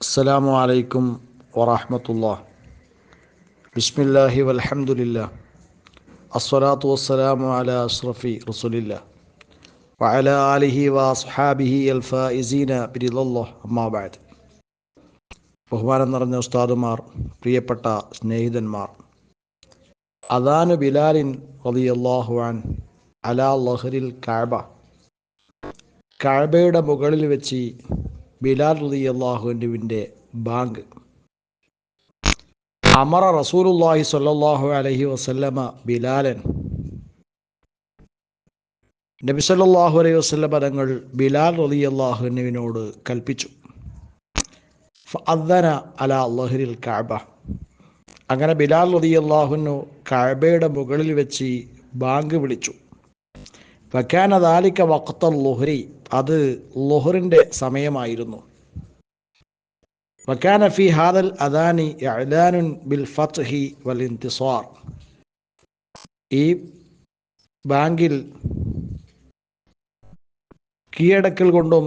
അസ്സലാമു അലൈക്കും വറഹമത്തുള്ള. ബിസ്മില്ലാഹി വലഹമുല്ല അസ്വലാത്തു വസ്സലാമു അല അഷ്റഫി റസുലില്ല. വഅല ആലിഹി വസ്ഹാബിഹി അൽഫീന ബിരിദല്ലോ അമ്മാബാദ് ബഹുമാനം നിറഞ്ഞ ഉസ്താദുമാർ പ്രിയപ്പെട്ട സ്നേഹിതന്മാർ. അദാനു ബിലാലിൻ റളിയല്ലാഹു അൻ അലാ ലഹരിൽ കഅബ. കഅബയുടെ മുകളിൽ വെച്ച് ബിലാൽ റളിയല്ലാഹുവിന്റെ ബാങ്ക്. അമറ റസൂലുല്ലാഹി സ്വല്ലല്ലാഹു അലൈഹി വസല്ലമ ബിലാലൻ. നബി സല്ലല്ലാഹു അലൈഹി വസല്ലമ തങ്ങൾ ബിലാൽ റളിയല്ലാഹുവിനോട് കൽപ്പിച്ചു. അദ്ദന അല ലഹരിൽ കാബ അങ്ങനെ ബിലാൽ റളിയല്ലാഹുനു കാബയുടെ മുകളിൽ വെച്ച് ബാങ്ക് വിളിച്ചു. ഫകാന ദാലിക്ക വഖത്ത ലുഹരി. അത് ലൊഹറിന്റെ സമയമായിരുന്നു. വക്കാന ഫി ഹാദൽ അദാനി ഇഅ്ലാനുൻ ബിൽ ഫത്ഹി വൽ ഇന്തിസാർ ഈ ബാങ്കിൽ കീഴടക്കൽ കൊണ്ടും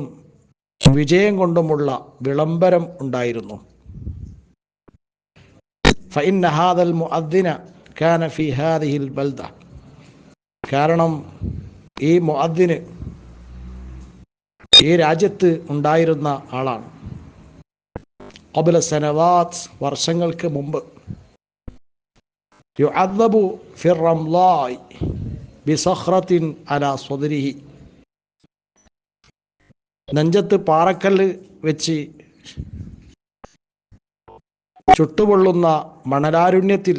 വിജയം കൊണ്ടുമുള്ള വിളംബരം ഉണ്ടായിരുന്നു. ഫഇന്ന ഹാദൽ മുഅദ്ദിന കാന ഫി ഹാദിഹിൽ ബൽദ. കാരണം ഈ മുഅദ്ദിന് ഈ രാജ്യത്ത് ഉണ്ടായിരുന്ന ആളാണ്. അബുല സനവാത്ത് വർഷങ്ങൾക്ക് മുമ്പ്. നെഞ്ചത്ത് പാറക്കല്ല് വെച്ച് ചുട്ടുപൊള്ളുന്ന മണലാരുണ്യത്തിൽ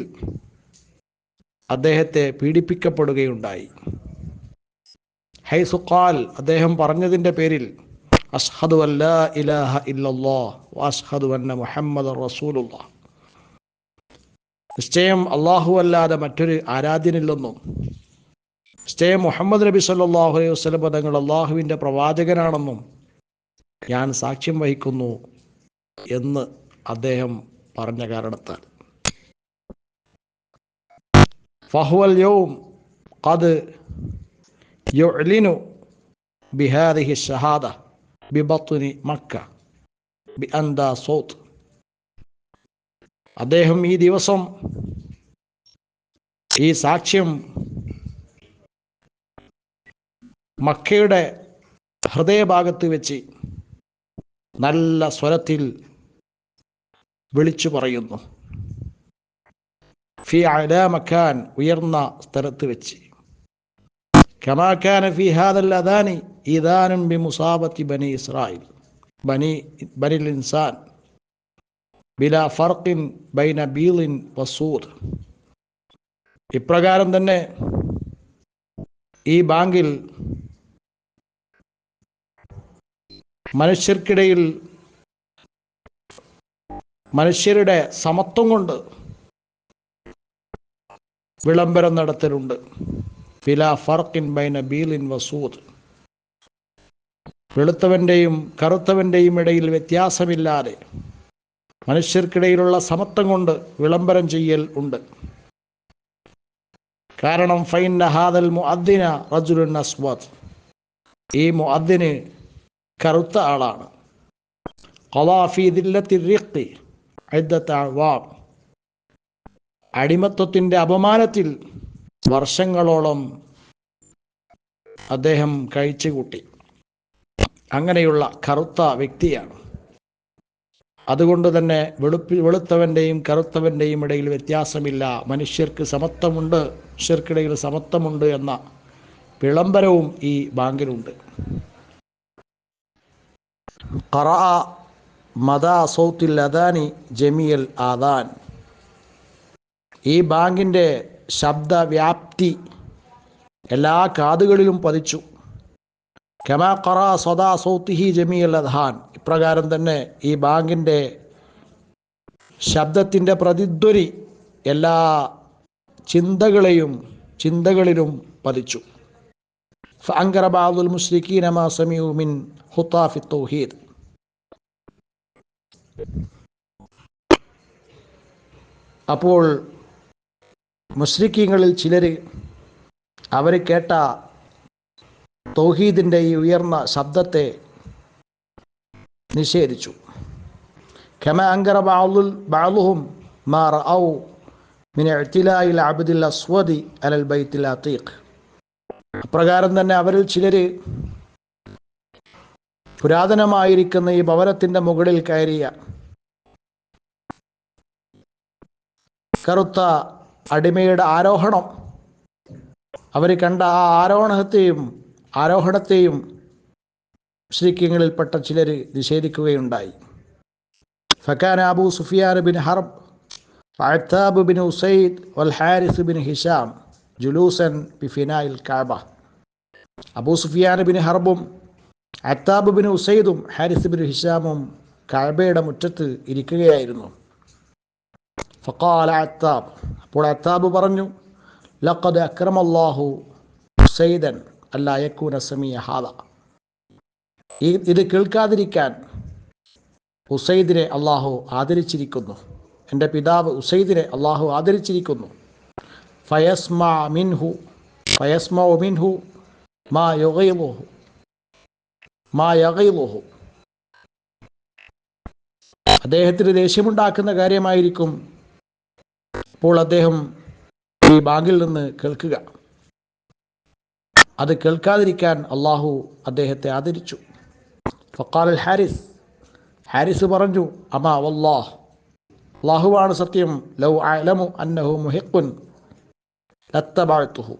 അദ്ദേഹത്തെ പീഡിപ്പിക്കപ്പെടുകയുണ്ടായി. ഹൈസുഖാൽ അദ്ദേഹം പറഞ്ഞതിന്റെ പേരിൽ അഷ്ഹദു അല്ലാ ഇലാഹ ഇല്ലല്ലാ അഷ്ഹദു അന്ന മുഹമ്മദ് റസൂലുള്ള നിശ്ചയം അള്ളാഹു അല്ലാതെ മറ്റൊരു ആരാധ്യനില്ലെന്നും നിശ്ചയം മുഹമ്മദ് നബി സല്ലാഹു അലൈഹി വസ്ലം തങ്ങൾ അള്ളാഹുവിന്റെ പ്രവാചകനാണെന്നും ഞാൻ സാക്ഷ്യം വഹിക്കുന്നു എന്ന് അദ്ദേഹം പറഞ്ഞ കാരണത്താൽ. ഫഹുവൽ യൗം ഖദ് യുഅ്ലിനു بهذه الشهادة ببطن مكة ബി അന്ത സൗത്ത് അദ്ദേഹം ഈ ദിവസം ഈ സാക്ഷ്യം മക്കയുടെ ഹൃദയഭാഗത്ത് വെച്ച് നല്ല സ്വരത്തിൽ വിളിച്ചു പറയുന്നു. ഫി അല മക്കാൻ ഉയർന്ന സ്ഥലത്ത് വെച്ച്. കമാക്കാൻ ഫി ഹാദൽ അദാനി ഇദാനും ബി മുസാബത്തി ബനി ഇസ്രായേൽ ബനി ബനിൽ ഇൻസാൻ ബില ഫർഖിൻ ബൈന ബീലിൻ വസൂർ ഇപ്രകാരം തന്നെ ഈ ബാങ്കിൽ മനുഷ്യർക്കിടയിൽ മനുഷ്യരുടെ സമത്വം കൊണ്ട് വിളംബരം നടത്തലുണ്ട്. ഫില ഫർക്കിൻ ബൈന ബീലിൻ വസൂദ്. വെളുത്തവന്റെയും കറുത്തവന്റെയും ഇടയിൽ വ്യത്യാസമില്ലാതെ മനുഷ്യർക്കിടയിലുള്ള സമത്വം കൊണ്ട് വിളംബരം ചെയ്യൽ ഉണ്ട്. കാരണം ഫൈൻ നഹാദൽ മുഅദ്ദിന റജുലുൻ അസ്വദ് ഈ മുഅദ്ദിന് കറുത്ത ആളാണ്. ഖലാഫി ദില്ലത്തി റിഖി അവാ അടിമത്വത്തിന്റെ അപമാനത്തിൽ വർഷങ്ങളോളം അദ്ദേഹം കഴിച്ചുകൂട്ടി അങ്ങനെയുള്ള കറുത്ത വ്യക്തിയാണ്. അതുകൊണ്ട് തന്നെ വെളുപ്പി വെളുത്തവന്റെയും കറുത്തവന്റെയും ഇടയിൽ വ്യത്യാസമില്ല. മനുഷ്യർക്ക് സമത്വമുണ്ട് മനുഷ്യർക്കിടയിൽ സമത്വമുണ്ട് എന്ന വിളംബരവും ഈ ബാങ്കിലുണ്ട്. ഖറ മദാ സൗത്തിൽ അദാനി ജമിയൽ ആദാൻ. ഈ ബാങ്കിന്റെ ശബ്ദവ്യാപ്തി എല്ലാ കാതുകളിലും പതിച്ചു. കമാ ഖറ സദാ സൗത്തിഹി ജമീ അദ്ഹാൻ. ഇപ്രകാരം തന്നെ ഈ ബാങ്കിന്റെ ശബ്ദത്തിന്റെ പ്രതിധ്വരി എല്ലാ ചിന്തകളെയും ചിന്തകളിലും പതിച്ചു. ഫങ്കർ മുസ്ലിഖി നമാ അമാ ഹുത്താഫി തൗഹീദ് അപ്പോൾ മുസ്ലിക്കീങ്ങളിൽ ചിലർ അവർ കേട്ട തൗഹീദിന്റെ ഈ ഉയർന്ന ശബ്ദത്തെ നിഷേധിച്ചു. ഖമ അങ്കറ ബാലുൽ ബാലുഹും മാർ ഔ മിന എത്തിലായിൽ അബുദിൽ അസ്വദി അലൽ ബൈത്തിൽ അതീഖ് അപ്രകാരം തന്നെ അവരിൽ ചിലർ പുരാതനമായിരിക്കുന്ന ഈ ഭവനത്തിന്റെ മുകളിൽ കയറിയ കറുത്ത അടിമയുടെ ആരോഹണം. അവർ കണ്ട ആ ആരോഹണത്തെയും ആരോഹണത്തെയും മുസ്ലിക്കങ്ങളിൽപ്പെട്ട ചിലർ നിഷേധിക്കുകയുണ്ടായി. ഫക്കാൻ Abu Sufyan bin Harb Attab bin Usaid വൽ ഹാരിസ് ബിൻ ഹിഷാം ജുലൂസൻ ബിഫിനായിൽ കാബ. അബൂ സുഫിയാൻ ബിൻ ഹർബും അത്താബ് ബിൻ ഉസൈദും ഹാരിസ് ബിൻ ഹിഷാമും കാബയുടെ മുറ്റത്ത് ഇരിക്കുകയായിരുന്നു. ഫക്കാല അത്താബ് അപ്പോൾ അത്താബ് പറഞ്ഞു ലഖദ് അക്രമല്ലാഹു ഉസൈദൻ അല്ല യക്കൂന സമീയ ഹാദ. ഈ ഇത് കേൾക്കാതിരിക്കാൻ ഉസൈദിനെ അള്ളാഹു ആദരിച്ചിരിക്കുന്നു. എന്റെ പിതാവ് ഉസൈദിനെ അള്ളാഹു ആദരിച്ചിരിക്കുന്നു. ഫയസ്മ മിൻഹു ഫയസ്മ മിൻഹു മാ യുഗൈലുഹു മാ യഗൈലുഹു അദ്ദേഹത്തിന് ദേഷ്യമുണ്ടാക്കുന്ന കാര്യമായിരിക്കും അപ്പോൾ അദ്ദേഹം ഈ ബാങ്കിൽ നിന്ന് കേൾക്കുക. അത് കേൾക്കാതിരിക്കാൻ അള്ളാഹു അദ്ദേഹത്തെ ആദരിച്ചു. ഫക്കാൽ ഹാരിസ്. ഹാരിസ് പറഞ്ഞു അമാ വല്ലാഹ്. അള്ളാഹുവാണ് സത്യം. ലൗ അലമു അന്നഹു മുഹിഖുൻ ലത്തബാഴ്ത്തുഹു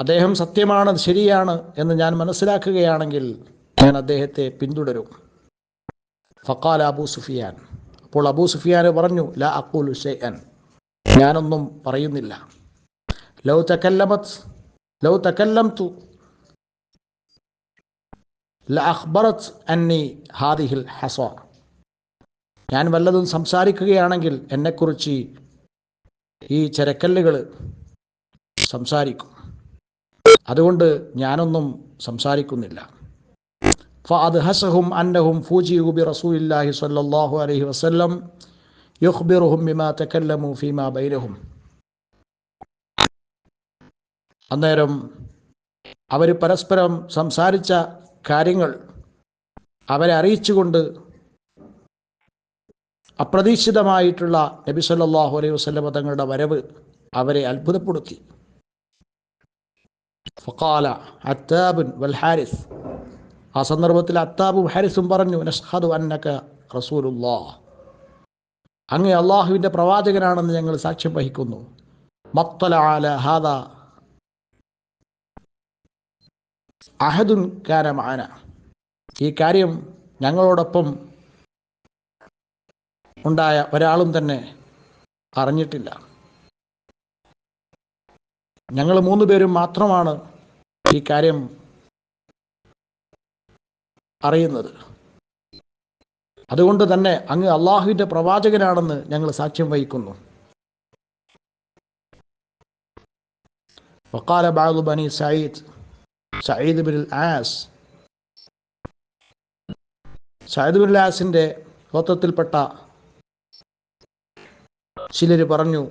അദ്ദേഹം സത്യമാണ് ശരിയാണ് എന്ന് ഞാൻ മനസ്സിലാക്കുകയാണെങ്കിൽ ഞാൻ അദ്ദേഹത്തെ പിന്തുടരും. ഫക്കാൽ അബൂ സുഫിയാൻ. അപ്പോൾ അബൂ സുഫിയാൻ പറഞ്ഞു ല അക്കൂലു ഷെയ്അൻ ഞാനൊന്നും പറയുന്നില്ല. ലൗ തക്കല്ലമത് ലൗ തക്കല്ലം തു അഹ്ബറത് അന്നി ഹാദിഹിൽ ഹസ ഞാൻ വല്ലതും സംസാരിക്കുകയാണെങ്കിൽ എന്നെക്കുറിച്ച് ഈ ചരക്കല്ലുകൾ സംസാരിക്കും. അതുകൊണ്ട് ഞാനൊന്നും സംസാരിക്കുന്നില്ല. فأدهسهم أنهم فوجئوا برسول الله صلى الله عليه وسلم يخبرهم بما تكلموا فيما بينهم അന്നേരം അവർ പരസ്പരം സംസാരിച്ച കാര്യങ്ങൾ അവരെ അറിയിച്ചുകൊണ്ട് അപ്രതീക്ഷിതമായിട്ടുള്ള നബി സല്ലല്ലാഹു അലൈഹി വസല്ലം തങ്ങളുടെ വരവ് അവരെ അത്ഭുതപ്പെടുത്തി ഫഖാല അത്താബുൻ വൽ ഹാരിസ് ആ സന്ദർഭത്തിൽ അത്താബും ഹാരിസും പറഞ്ഞു നഷ്ഹദു അന്നക റസൂലുല്ലാ അങ്ങ് അള്ളാഹുവിന്റെ പ്രവാചകനാണെന്ന് ഞങ്ങൾ സാക്ഷ്യം വഹിക്കുന്നു. മത്തല ആല ഹാദ. അഹദുൻ കാരമാന ഈ കാര്യം ഞങ്ങളോടൊപ്പം ഉണ്ടായ ഒരാളും തന്നെ അറിഞ്ഞിട്ടില്ല. ഞങ്ങൾ മൂന്ന് പേരും മാത്രമാണ് ഈ കാര്യം അറിയുന്നത് അതുകൊണ്ട് തന്നെ അങ്ങ് അള്ളാഹുവിൻ്റെ പ്രവാചകനാണെന്ന് ഞങ്ങൾ സാക്ഷ്യം വഹിക്കുന്നു وقال بعض بني سعيد Sayyid bin as Sayyid bin ആസിൻ്റെ ഗോത്രത്തിൽപ്പെട്ട ചിലർ പറഞ്ഞു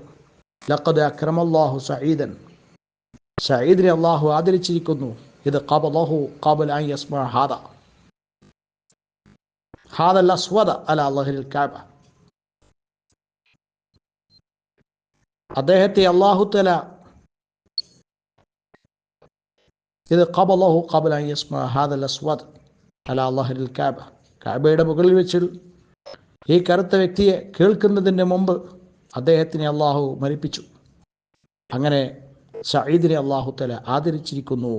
ലഖദ് അക്രമല്ലാഹു സയ്യിദൻ സയ്യിദിനെ അള്ളാഹു ആദരിച്ചിരിക്കുന്നു ഇത് ഖബലഹു ഖബൽ അൻ യസ്മ ഹാദ ഹാദ അസ്വദ അല അള്ളാഹിൽ കാബ. അദ്ദേഹത്തെ അള്ളാഹുത്തല ഇത് ഖബൽ അൻ യസ്മ ഹാദൽ അസ്വദ് അല അള്ളാഹിൽ കാബ. കാബയുടെ മുകളിൽ വെച്ച് ഈ കറുത്ത വ്യക്തിയെ കേൾക്കുന്നതിന് മുമ്പ് അദ്ദേഹത്തിനെ അള്ളാഹു മരിപ്പിച്ചു. അങ്ങനെ സയ്യിദിനെ അള്ളാഹുത്തല തല ആദരിച്ചിരിക്കുന്നു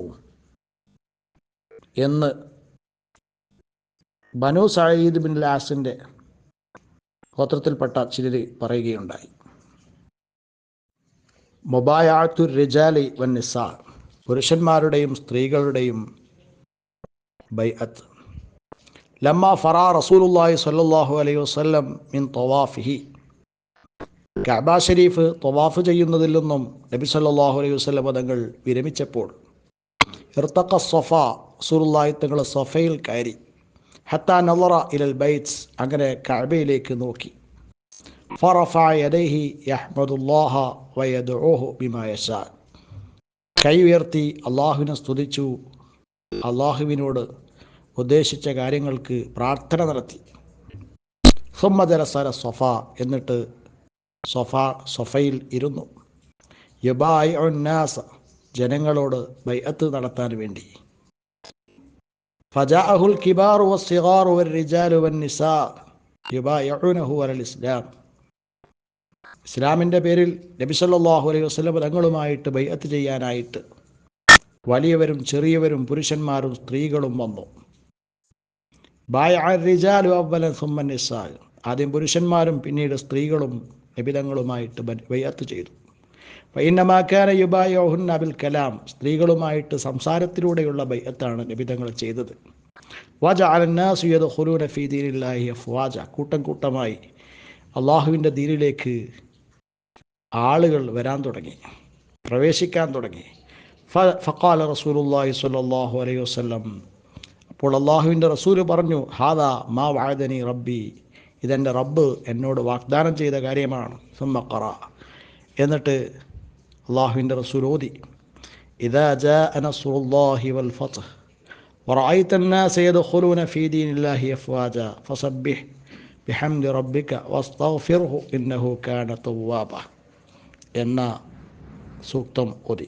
എന്ന് ബനു സയ്യിദ് ബിൻ ലാസിന്റെ ഗോത്രത്തിൽപ്പെട്ട ചിലർ പറയുകയുണ്ടായി. മൊബായാത്തു റിജാലി വൻ നിസ പുരുഷന്മാരുടെയും സ്ത്രീകളുടെയും ബൈഅത്ത്. ലമ്മ ഫറാ റസൂലുല്ലാഹി സല്ലാഹു അലൈഹി വസല്ലം മിൻ തൊവാഫിഹി. കഅബ ഷരീഫ് തൊവാഫ് ചെയ്യുന്നതിൽ നിന്നും നബി സല്ലാഹു അലൈഹി വസല്ലം പദങ്ങൾ വിരമിച്ചപ്പോൾ ഇർത്തഖ സഫ റസൂലുള്ളാഹി തങ്ങൾ സഫയിൽ കയറി. ഹത്ത നളറ ഇലൽ ബൈറ്റ്സ് അങ്ങനെ കഅബയിലേക്ക് നോക്കി. കൈ ഉയർത്തി അള്ളാഹുവിനെ സ്തുതിച്ചു. അള്ളാഹുവിനോട് ഉദ്ദേശിച്ച കാര്യങ്ങൾക്ക് പ്രാർത്ഥന നടത്തി. സുമ്മദരസര സൊഫ എന്നിട്ട് സൊഫ സൊഫയിൽ ഇരുന്നു. യുബായ് ജനങ്ങളോട് ബൈഅത്ത് നടത്താൻ വേണ്ടി. ഫജാഅഹുൽ കിബാറു വസ്സിഗാറു വൽറിജാലു വന്നിസാ യുബായഉനഹു അലൽ ഇസ്ലാം ഇസ്ലാമിന്റെ പേരിൽ നബി സല്ലല്ലാഹു അലൈഹി വസല്ലം തങ്ങളുമായിട്ട് ബൈഅത്ത് ചെയ്യാനായിട്ട് വലിയവരും ചെറിയവരും പുരുഷന്മാരും സ്ത്രീകളും വന്നു. ബായ റിജാലു അവലൻ സുമ്മൻ ആദ്യം പുരുഷന്മാരും പിന്നീട് സ്ത്രീകളും നിബിതങ്ങളുമായിട്ട് ബൈഅത്ത് ചെയ്തു. ഫൈനമാക്കാന യുബായോഹുൻ അബിൽ കലാം സ്ത്രീകളുമായിട്ട് സംസാരത്തിലൂടെയുള്ള ബൈഅത്താണ് നിബിതങ്ങൾ ചെയ്തത്. വാജ അലന്നാസുയത് ഹുലൂന ഫീദീനില്ലാഹി അഫ്വാജ കൂട്ടം കൂട്ടമായി അള്ളാഹുവിന്റെ ദീനിലേക്ക് ആളുകൾ വരാൻ തുടങ്ങി. പ്രവേശിക്കാൻ തുടങ്ങി. ഫക്കാല റസൂലുല്ലാഹി സ്വല്ലല്ലാഹു അലൈഹി വസല്ലം. അപ്പോൾ അള്ളാഹുവിന്റെ റസൂൽ പറഞ്ഞു ഹാദാ മാ വായദനി റബ്ബി. ഇതെന്റെ റബ്ബ് എന്നോട് വാഗ്ദാനം ചെയ്ത കാര്യമാണ്. സുമ്മക്കറ എന്നിട്ട് അള്ളാഹുവിൻ്റെ റസൂൽ ഓതി إذا جاء نصر الله والفتح ورأيت الناس يدخلون في دين الله أفواجا فسبح بحمد ربك واستغفره إنه كان توابا എന്ന സൂക്തം ഓതി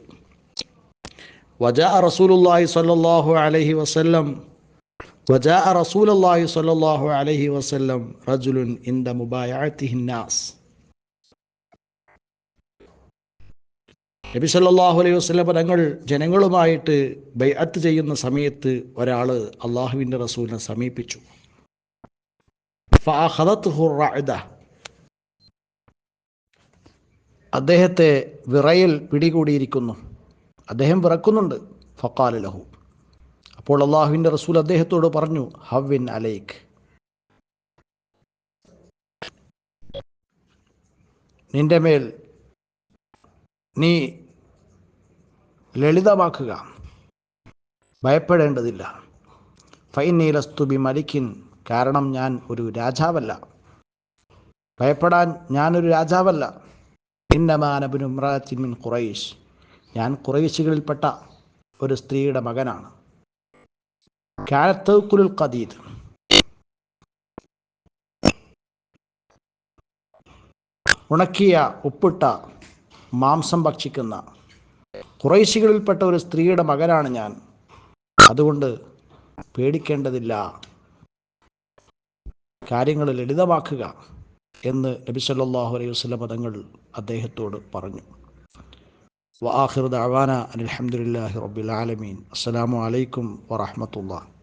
وجاء رسول الله صلى الله عليه وسلم وجاء رسول الله صلى الله عليه وسلم رجل عند مبايعته الناس നബി സല്ലാഹു അലൈഹി വസല്ലം തങ്ങൾ ജനങ്ങളുമായിട്ട് ബൈഅത്ത് ചെയ്യുന്ന സമയത്ത് ഒരാൾ അള്ളാഹുവിന്റെ റസൂലിനെ സമീപിച്ചു. അദ്ദേഹത്തെ വിറയിൽ പിടികൂടിയിരിക്കുന്നു. അദ്ദേഹം വിറക്കുന്നുണ്ട്. ഫക്കാല ലഹു. അപ്പോൾ അള്ളാഹുവിന്റെ റസൂൽ അദ്ദേഹത്തോട് പറഞ്ഞു ഹവിൻ അലൈക്ക് നിന്റെ മേൽ നീ ലളിതമാക്കുക. ഭയപ്പെടേണ്ടതില്ല. ഫൈനീലസ്തുബി മലിക്കിൻ. കാരണം ഞാൻ ഒരു രാജാവല്ല. ഭയപ്പെടാൻ ഞാനൊരു രാജാവല്ല. ഇന്നമാനബിനുമ്രാത്തിൻ മിൻ ഖുറൈഷ്. ഞാൻ ഖുറൈശികളിൽപ്പെട്ട ഒരു സ്ത്രീയുടെ മകനാണ്. കാലത്തക്കുലുൽ ഖദീദ്. ഉണക്കിയ ഉപ്പിട്ട മാംസം ഭക്ഷിക്കുന്ന. കുറേശികളിൽപ്പെട്ട ഒരു സ്ത്രീയുടെ മകനാണ് ഞാൻ. അതുകൊണ്ട് പേടിക്കേണ്ടതില്ല. കാര്യങ്ങൾ ലളിതമാക്കുക എന്ന് നബി സല്ലല്ലാഹു അലൈഹി വസല്ലം പദങ്ങൾ അദ്ദേഹത്തോട് പറഞ്ഞു. വാഹിർ ദാവാന അലഹമുല്ലാഹി റബ്ബിൽ ആലമീൻ. അസ്സലാമു അലൈക്കും വറഹ്മത്തുള്ളാഹി.